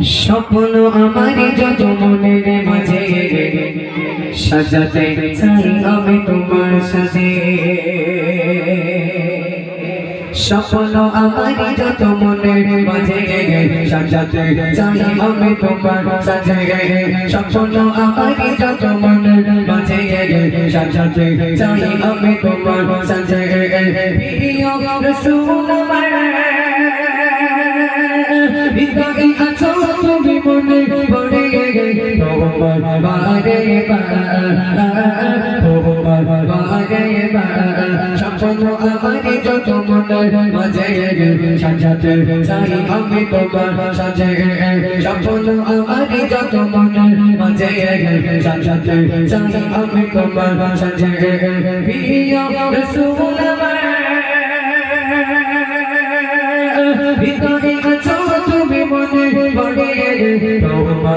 স্বপ্ন আমার যত মনের মাঝে সাজাতে চাই আমি তোমার সাথে স্বপ্ন আমার যত মনের মাঝে সাজাতে চাই আমি তোমার সাথে স্বপ্ন আমার যত মনের মাঝে সাজাতে চাই আমি তোমার সাথে প্রিয় রসুল আমার আমার যত মনের মাঝে সাজাতে চাই আমি তোমার সাজে স্বপ্ন আমার যত মনের মাঝে সাজাতে চাই আমি তোমার সাজে প্রিয় রসুল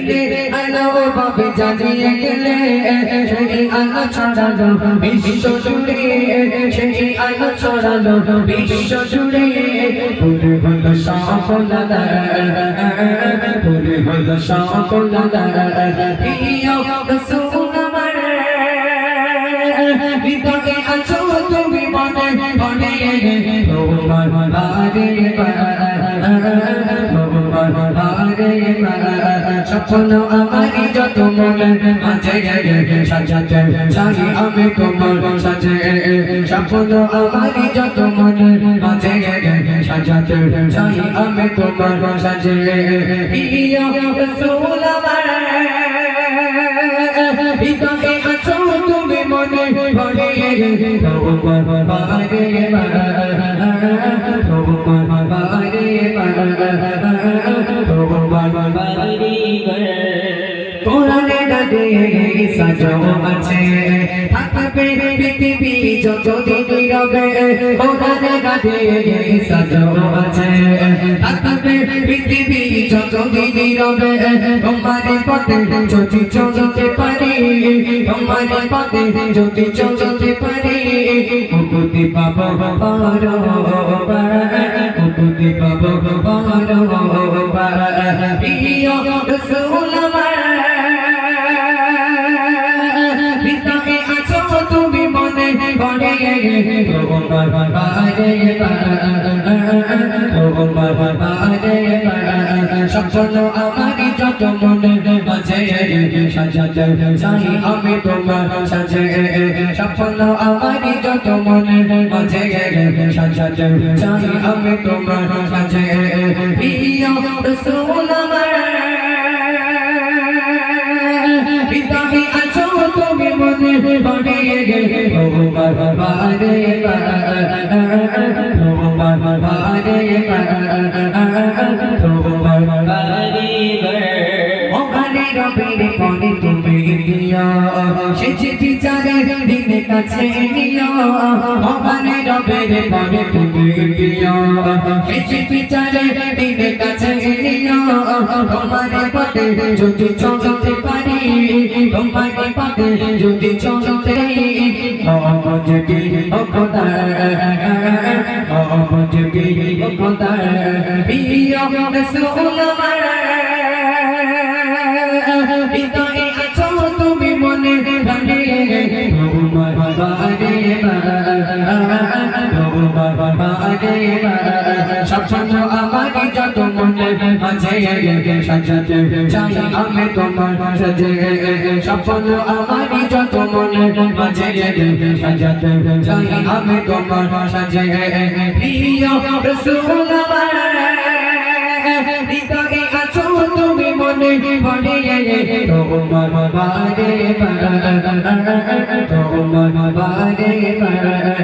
দিনের আলো ভাবে জ্বালিয়ে গেলে সেই আলো ছড়ালো বিশ্ব জুড়ে সেই আলো ছড়ালো বিশ্ব জুড়ে পুরে হলো সকল পুরে হলো সকল প্রিয় রসুল আমার হৃদয়ে আছো তুমি মনে মনে তোমার বারে তোমার বারে স্বপ্ন আমার যত মনে, মাঝে সাজাতে চাই আমি তোমার সাজে। স্বপ্ন আমার যত মনে, মাঝে সাজাতে চাই আমি তোমার সাজে। প্রিয় রসুল আমার, হৃদয়ে আছো তুমি মনে ভরে তোমার বারে তোমার বারে তোমার বারে পৃথিবী যত দিন রবে কোরআনে নদী সাজাও আছে থাকবে পৃথিবী পড়ে তোমার বারে তোমার বারে স্বপ্ন আমার যত মনে মাঝে সাজাতে চাই আমি তোমার সাজে স্বপ্ন আমার যত মনে মাঝে সাজাতে চাই আমি তোমার সাজে প্রিয় রসুল আমার হৃদয়ে আছো তুমি মনে পড়ে তোমার বারে তোমার বারে তোমার বারে ওখানে রবির পরে তুমি দিও সে চিঠি চারের দিনে কাছে নিও। ওখানে রবির পরে তুমি দিও। সে চিঠি চারের দিনে কাছে নিও। তোমার পথে যদি তোমার সব স্বপ্ন আমার যত মনে মাঝে সাজাতে চাই আমি তোমার সাজে স্বপ্ন আমার যত মনে মাঝে সাজাতে চাই আমি তোমার সাজে প্রিয় রসুল আমার মনে পড়ে তোমার বারে তোমার বারে